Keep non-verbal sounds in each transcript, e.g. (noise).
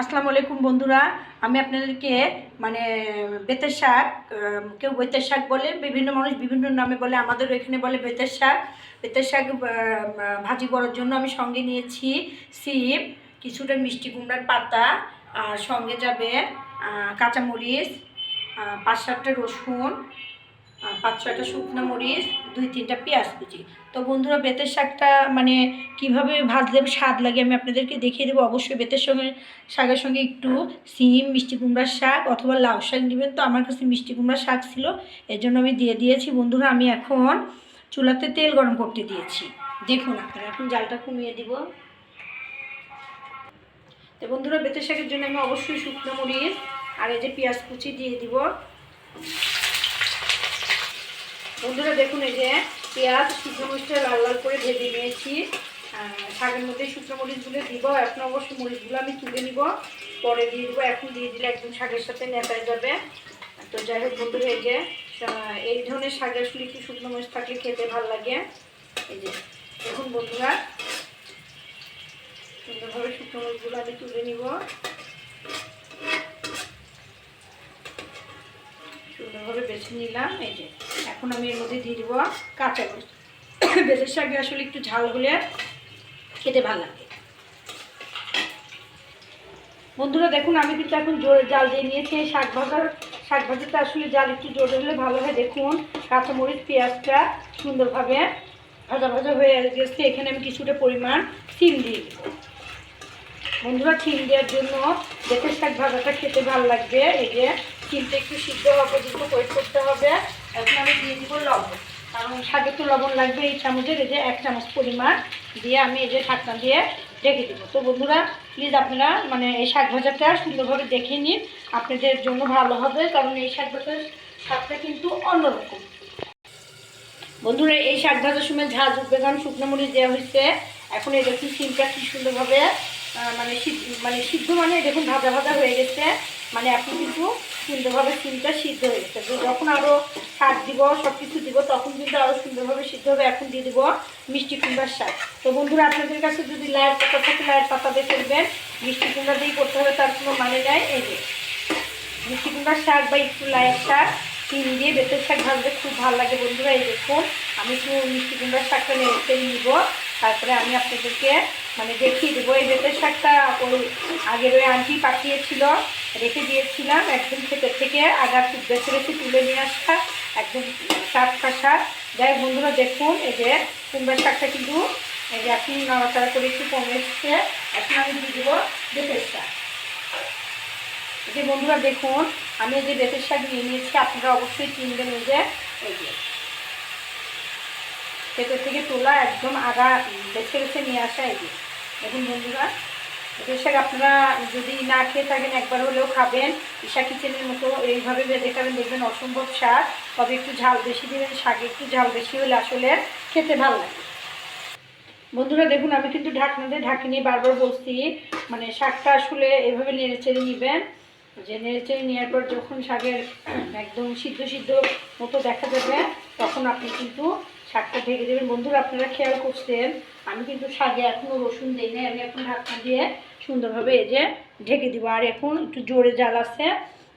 আসসালামু আলাইকুম বন্ধুরা। আমি আপনাদেরকে মানে বেতের শাক কেউ বেতের শাক বলে, বিভিন্ন মানুষ বিভিন্ন নামে বলে আমাদের এখানে বলে বেতের শাক। বেতের শাক ভাজি করার জন্য আমি সঙ্গে নিয়েছি সিম, কিছুটা মিষ্টি কুমড়ার পাতা, আর সঙ্গে যাবে কাঁচামরিচ পাঁচ সাতটা রসুন পাঁচ ছয়টা শুকনো মরিচ, দুই তিনটা পেঁয়াজ কুচি। তো বন্ধুরা, বেতের শাকটা মানে কীভাবে ভাজলে স্বাদ লাগে আমি আপনাদেরকে দেখিয়ে দেবো। অবশ্যই বেতের সঙ্গে, শাকের সঙ্গে একটু সিম, মিষ্টি কুমড়ার শাক অথবা লাউ শাক নেবেন। তো আমার কাছে মিষ্টি কুমড়ার শাক ছিল, এর জন্য আমি দিয়ে দিয়েছি। বন্ধুরা, আমি এখন চুলাতে তেল গরম করতে দিয়েছি। দেখুন আপনারা, এখন জালটা কমিয়ে দিব। তো বন্ধুরা, বেতের শাকের জন্য আমি অবশ্যই শুকনো মরিচ আর এই যে পেঁয়াজ কুচি দিয়ে দিব। বন্ধুরা দেখুন এই যে পেঁয়াজ, শুকনো মরিচটা লাল লাল করে ভেজে নিয়েছি। শাকের মধ্যে শুকনো মরিচগুলো দিব এখন অবশ্যই মরিচগুলো আমি তুলে নিব। পরে দিয়ে দেবো, এখন দিয়ে দিলে একদম শাকের সাথে নেতায় যাবে। তো যাই হোক বন্ধুরা, এই যে এই ধরনের শাক আসলে একটু শুকনো মরিচ থাকলে খেতে ভালো লাগে। এই যে, দেখুন বন্ধুরা, সুন্দরভাবে শুকনো মরিচগুলো আমি তুলে নিব। সুন্দরভাবে বেছে নিলাম। এই যে, এখন আমি এর মধ্যে দিয়ে দিব কাঁচা মরিচ বেলের শাকে আসলে একটু ঝাল হলে খেতে ভালো লাগে। বন্ধুরা, দেখুন, আমি কিন্তু এখন জোরে জাল দিয়ে নিয়েছি। এই শাক ভাজার, শাক ভাজাতে আসলে জাল একটু জোরে হলে ভালো হয়। দেখুন, কাঁচামরিচ, পেঁয়াজটা সুন্দরভাবে ভাজা ভাজা হয়ে গেছে। এখানে আমি কিছুটা পরিমাণ সিম দিয়ে দেবো। বন্ধুরা সিম দেওয়ার জন্য বেতের শাক ভাজাটা খেতে ভালো লাগবে। এই যে সিমটা একটু সিদ্ধ হওয়া পর্যন্ত ওয়েট করতে হবে, এখন আমি দিয়ে দিব লবণ। কারণ শাকে তো লবণ লাগবে এই চামচের, এই যে এক চামচ পরিমাণ দিয়ে আমি এই যে ঢাকনা দিয়ে ঢেকে দেবো। তো বন্ধুরা প্লিজ আপনারা মানে এই শাক ভাজাটা সুন্দরভাবে দেখে নিন। আপনাদের জন্য ভালো হবে, কারণ এই শাক ভাজার স্বাদটা কিন্তু অন্যরকম। বন্ধুরা, এই শাক ভাজার সময় ঝাল উঠবে কারণ শুকনো মরিচ দেওয়া হয়েছে। এখন এই দেখুন, সিমটা কি সুন্দরভাবে মানে সিদ্ধ মানে সিদ্ধ মানে দেখুন, ভাজা ভাজা হয়ে গেছে। মানে এখন কিন্তু সুন্দরভাবে সিমটা সিদ্ধ হয়ে গেছে। যখন আরও শাক দিব সব কিছু দিব, তখন কিন্তু আরও সুন্দরভাবে সিদ্ধ হবে। এখন দিয়ে দিব মিষ্টি কুমড়ার শাক তো বন্ধুরা, আপনাদের কাছে যদি লায়ের পাতা থাকে লায়ের পাতা দিয়ে ফেলবেন। মিষ্টি কুমড়া দিয়েই করতে হবে, তার কোনো মানে নাই। এই যে, মিষ্টি কুমড়ার শাক বা একটু লায়ের শাক তিন দিয়ে বেতের শাক ভাজতে খুব ভালো লাগে বন্ধুরা। এই দেখুন, আমি একটু মিষ্টি কুমড়ার শাকটা নেড়ে নিব। তারপরে আমি আপনাদেরকে মানে দেখিয়ে দেবো। এই বেতের শাকটা ওই আগের ওই আন্টি পাঠিয়েছিল রেখে দিয়েছিলাম একদম ক্ষেতের থেকে। খুব বেছে বেছে তুলে নিয়ে আসা, একদম টাটকা শাক যাই বন্ধুরা, দেখুন এই যে কুমড়ার শাকটা কিন্তু এই যে এখন নাড়াচাড়া করে একটু কমে এসছে। এখন আমি দিয়ে দেবো বেতের শাক। এই যে বন্ধুরা, দেখুন, আমি এই যে বেতের শাক নিয়ে নিয়েছি, আপনারা অবশ্যই কিনবেন এই যে এই যে। ক্ষেতের থেকে তোলা একদম আগা বেছে বেছে নিয়ে আসা এই দেখুন বন্ধুরা বেতের শাক আপনারা যদি না খেয়ে থাকেন, একবার হলেও খাবেন। ঈশা কিচেনের মতো এইভাবে বেঁধে খাবেন, দেখবেন অসম্ভব শাক তবে একটু ঝাল বেশি দেবেন, শাকে একটু ঝাল বেশি হলে আসলে খেতে ভালো লাগে। বন্ধুরা, দেখুন, আমি কিন্তু ঢাকনা দিয়ে ঢাকিনি বারবার বলছি মানে শাকটা আসলে এভাবে নেড়ে চেড়ে নেবেন। যে নেড়ে চেড়ে নেওয়ার পর যখন শাকের একদম সিদ্ধ সিদ্ধ মতো দেখা যাবে, তখন আপনি কিন্তু শাকটা ঢেকে দেবেন। বন্ধুরা, আপনারা খেয়াল করছেন, আমি কিন্তু শাকে এখনও রসুন দিই নাই, আমি এখন ঢাকনা দিয়ে সুন্দরভাবে এই যে ঢেকে দিব। আর এখন একটু জোরে জাল আছে,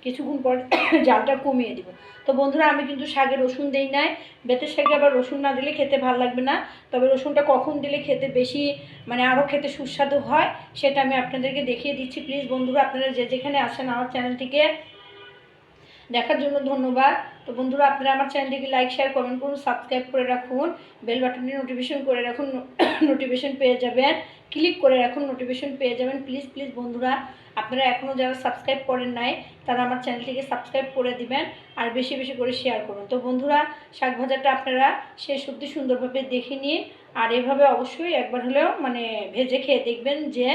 কিছুক্ষণ পর (coughs) জালটা কমিয়ে দিব। তো বন্ধুরা, আমি কিন্তু শাকে রসুন দেই নাই। বেতের শাকে আবার রসুন না দিলে খেতে ভালো লাগবে না। তবে রসুনটা কখন দিলে খেতে বেশি মানে আরও খেতে সুস্বাদু হয়, সেটা আমি আপনাদেরকে দেখিয়ে দিচ্ছি। প্লিজ বন্ধুরা, আপনারা যে যেখানে আসেন আমার চ্যানেলটিকে দেখার জন্য ধন্যবাদ। তো বন্ধুরা, আপনারা আমার চ্যানেলটিকে লাইক শেয়ার কমেন্ট করুন সাবস্ক্রাইব করে রাখুন। বেল বাটনে নোটিফিকেশন করে রাখুন (coughs) নোটিফিকেশন পেয়ে যাবেন। ক্লিক করে রাখুন নোটিফিকেশন পেয়ে যাবেন। প্লিজ প্লিজ বন্ধুরা, আপনারা এখনও যারা সাবস্ক্রাইব করেন নাই, তারা আমার চ্যানেলটিকে সাবস্ক্রাইব করে দিবেন আর বেশি বেশি করে শেয়ার করুন। তো বন্ধুরা শাক ভাজাটা আপনারা শেষ অবধি সুন্দরভাবে দেখে নিন। আর এভাবে অবশ্যই একবার হলেও মানে ভেজে খেয়ে দেখবেন যে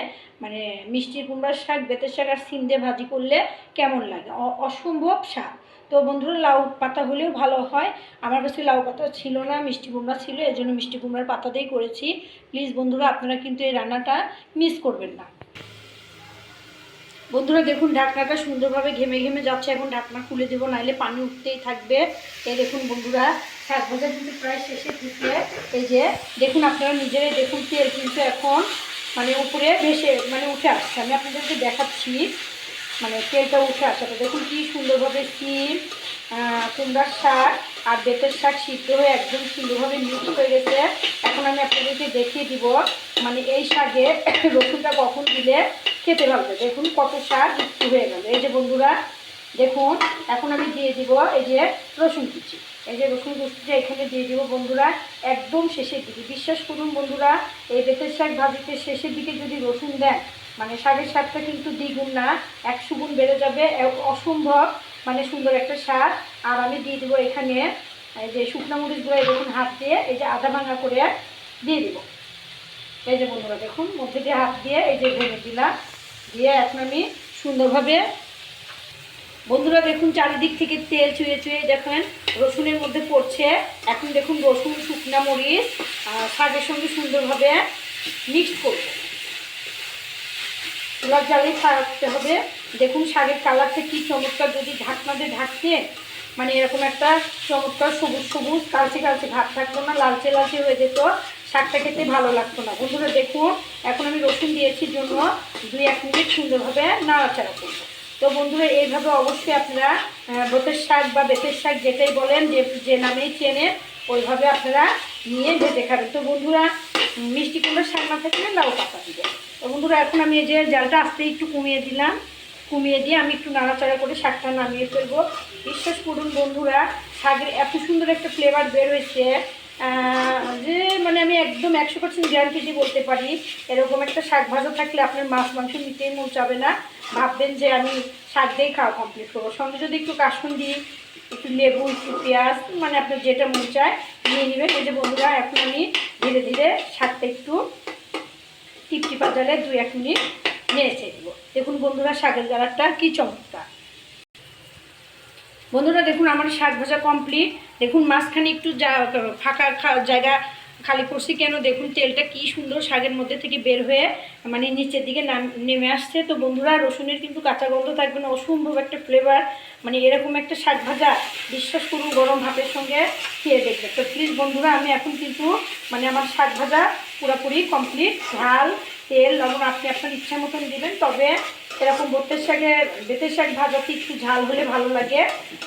মানে মিষ্টি কুমড়ার শাক, বেতের শাক আর সিম দিয়ে ভাজি করলে কেমন লাগে? অসম্ভব শাক তো বন্ধুরা, লাউ পাতা হলেও ভালো হয়। আমার কাছে লাউ পাতা ছিল না, মিষ্টি কুমড়া ছিল এই জন্য মিষ্টি কুমড়ার পাতা দিয়েই করেছি। প্লিজ বন্ধুরা, আপনারা কিন্তু এই রান্নাটা মিস করবেন না। বন্ধুরা, দেখুন ঢাকনাটা সুন্দরভাবে ঘেমে ঘেমে যাচ্ছে। এখন ঢাকনা খুলে দেবো, নাহলে পানি উঠতেই থাকবে। এই দেখুন বন্ধুরা শাক ভাজা কিন্তু প্রায় শেষের দিকে এই যে, দেখুন আপনারা নিজেরাই দেখুন তেল কিন্তু এখন মানে উপরে ভেসে মানে উঠে আসছে। আমি আপনাদেরকে দেখাচ্ছি মানে তেলটা উঠে আসাটা দেখুন কি সুন্দরভাবে সিম কুমড়ার শাক আর বেতের শাক সিদ্ধ হয়ে একদম সুন্দরভাবে মিক্স হয়ে গেছে। এখন আমি আপনাদেরকে দেখিয়ে দিব মানে এই শাকে রসুনটা কখন দিলে খেতে পারবে দেখুন কত শাক একটু হয়ে গেল। এই যে বন্ধুরা দেখুন, এখন আমি দিয়ে দিব এই যে রসুন কুচি। এই যে রসুন কুচিটা এখানে দিয়ে দিব বন্ধুরা, একদম শেষের দিকে। বিশ্বাস করুন বন্ধুরা, এই বেতের শাক ভাজিতে শেষের দিকে যদি রসুন দেন মানে শাকের স্বাদটা কিন্তু দ্বিগুণ না, একশো গুণ বেড়ে যাবে অসম্ভব মানে সুন্দর একটা স্বাদ। আর আমি দিয়ে দেবো এখানে, এই যে শুকনো মরিচগুলো দেখুন হাত দিয়ে, এই যে আধা ভাঙা করে দিয়ে দিব। এই যে বন্ধুরা দেখুন, মধ্যে দিয়ে হাত দিয়ে এই যে ভেঙে দিলাম। দিয়ে এখন আমি সুন্দরভাবে বন্ধুরা দেখুন চারিদিক থেকে তেল চুয়ে চুয়ে দেখেন, রসুনের মধ্যে পড়ছে। এখন দেখুন রসুন, শুকনা মরিচ শাকের সঙ্গে সুন্দরভাবে মিক্সড করব। চুলার জালে থাকতে হবে। দেখুন শাকের কালারটা কি চমৎকার, যদি ঢাকনা দিয়ে ঢাকতে মানে এরকম একটা চমৎকার সবুজ সবুজ, কালচে কালচে ভাত থাকতো না, লালচে লালচে হয়ে যেত, শাকটা খেতে ভালো লাগতো না। বন্ধুরা দেখুন, এখন আমি রসুন দিয়েছি জন্য দুই এক মিনিট সুন্দরভাবে নাড়াচাড়া করব। তো বন্ধুরা, এইভাবে অবশ্যই আপনারা বেতের শাক বা বেতের শাক যেটাই বলেন, যে যে নামেই চেনে ওইভাবে আপনারা নিয়ে ভেজে খাবেন তো বন্ধুরা মিষ্টি কুমড়োর শাক না থাকলে লাউ পাতা দিবেন। তো বন্ধুরা, এখন আমি এই যে জালটা আস্তে একটু কমিয়ে দিলাম। কমিয়ে দিয়ে আমি একটু নাড়াচাড়া করে শাকটা নামিয়ে ফেলব। বিশ্বাস করুন বন্ধুরা, শাকের এত সুন্দর একটা ফ্লেভার বের হয়েছে। একদম একশো পার্সেন্ট গ্যারান্টি দিয়ে বলতে পারি। এরকম একটা শাক ভাজা থাকলে আপনার মাছ, মাংস নিতেই মন চাবে না। ভাববেন যে আমি শাক দিয়েই খাওয়া কমপ্লিট করব। সঙ্গে যদি একটু কাসুন্দি একটু লেবু, একটু পেঁয়াজ মানে আপনার যেটা মন চায়, নিয়ে নেবেন। এই যে বন্ধুরা, এখন আমি ধীরে ধীরে শাকটা একটু টিপটি পাতালে দুই এক মিনিট নেড়েছে দেবো দেখুন বন্ধুরা, শাকের কালারটা কি চমৎকার। বন্ধুরা, দেখুন আমার শাক ভাজা কমপ্লিট দেখুন মাঝখানে একটু জা- ফাঁকা জায়গা খালি করছি কেন? দেখুন, তেলটা কি সুন্দর শাকের মধ্যে থেকে বের হয়ে মানে নিচের দিকে নাম- আসছে। তো বন্ধুরা, রসুনের কিন্তু কাঁচা গন্ধ থাকবে না, অসম্ভব একটা ফ্লেভার মানে এরকম একটা শাক ভাজা বিশ্বাস করুন, গরম ভাতের সঙ্গে খেয়ে দেখবে তো প্লিজ বন্ধুরা, আমি এখন কিন্তু মানে আমার শাক ভাজা পুরোপুরি কমপ্লিট ঝাল, তেল, লবণ আপনি আপনার ইচ্ছা মতন দেবেন, তবে এরকম বেতের শাকের বেতের শাক ভাজাতে একটু ঝাল হলে ভালো লাগে।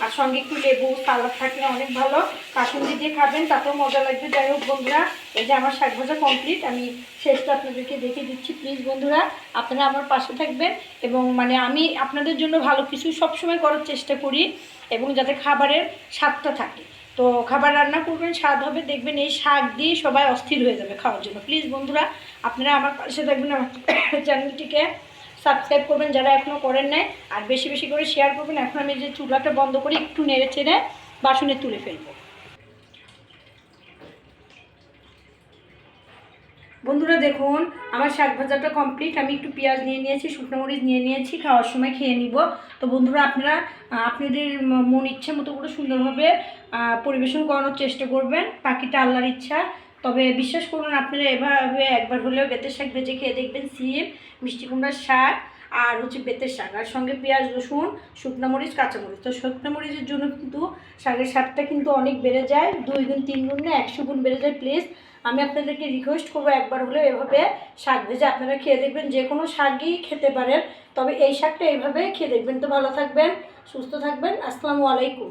আর সঙ্গে একটু লেবু, সালাদ থাকলে অনেক ভালো। কাসুন্দি দিয়ে খাবেন, তাতেও মজা লাগবে। যাই হোক বন্ধুরা, এই যে আমার শাক ভাজা কমপ্লিট আমি শেষটা আপনাদেরকে দেখে দিচ্ছি। প্লিজ বন্ধুরা, আপনারা আমার পাশে থাকবেন এবং মানে আমি আপনাদের জন্য ভালো কিছু সবসময় করার চেষ্টা করি এবং যাতে খাবারের স্বাদটা থাকে। তো খাবার রান্না করবেন, স্বাদ হবে, দেখবেন এই শাক দিয়ে সবাই অস্থির হয়ে যাবে খাওয়ার জন্য। প্লিজ বন্ধুরা, আপনারা আমার পাশে থাকবেন আমার (coughs) চ্যানেলটিকে সাবস্ক্রাইব করবেন যারা এখনও করেন নাই, আর বেশি বেশি করে শেয়ার করবেন, এখন আমি যে চুলাটা বন্ধ করে, একটু নেড়ে চেড়ে বাসনে তুলে ফেলব। বন্ধুরা দেখুন, আমার শাক ভাজাটা কমপ্লিট আমি একটু পেঁয়াজ নিয়ে নিয়েছি, শুকনো মরিচ নিয়ে নিয়েছি, খাওয়ার সময় খেয়ে নিব। তো বন্ধুরা আপনারা আপনাদের মন ইচ্ছে মতো করে সুন্দরভাবে পরিবেশন করানোর চেষ্টা করবেন। পাখিটা আল্লাহর ইচ্ছা। তবে বিশ্বাস করুন, আপনারা এভাবে একবার হলেও বেতের শাক ভেজে খেয়ে দেখবেন, সিম, মিষ্টি কুমড়ার শাক আর হচ্ছে বেতের শাক। আর সঙ্গে পেঁয়াজ, রসুন, শুকনো মরিচ কাঁচামরিচ তো শুকনো মরিচের জন্য কিন্তু শাকের স্বাদটা কিন্তু অনেক বেড়ে যায়, দুই গুণ, তিন গুণ না, একশো গুণ বেড়ে যায়। প্লিজ, আমি আপনাদেরকে রিকোয়েস্ট করব একবার হলেও এভাবে শাক ভেজে আপনারা খেয়ে দেখবেন, যে কোনো শাকই খেতে পারেন। তবে এই শাকটা এইভাবে খেয়ে দেখবেন। তো ভালো থাকবেন, সুস্থ থাকবেন। আসসালামু আলাইকুম।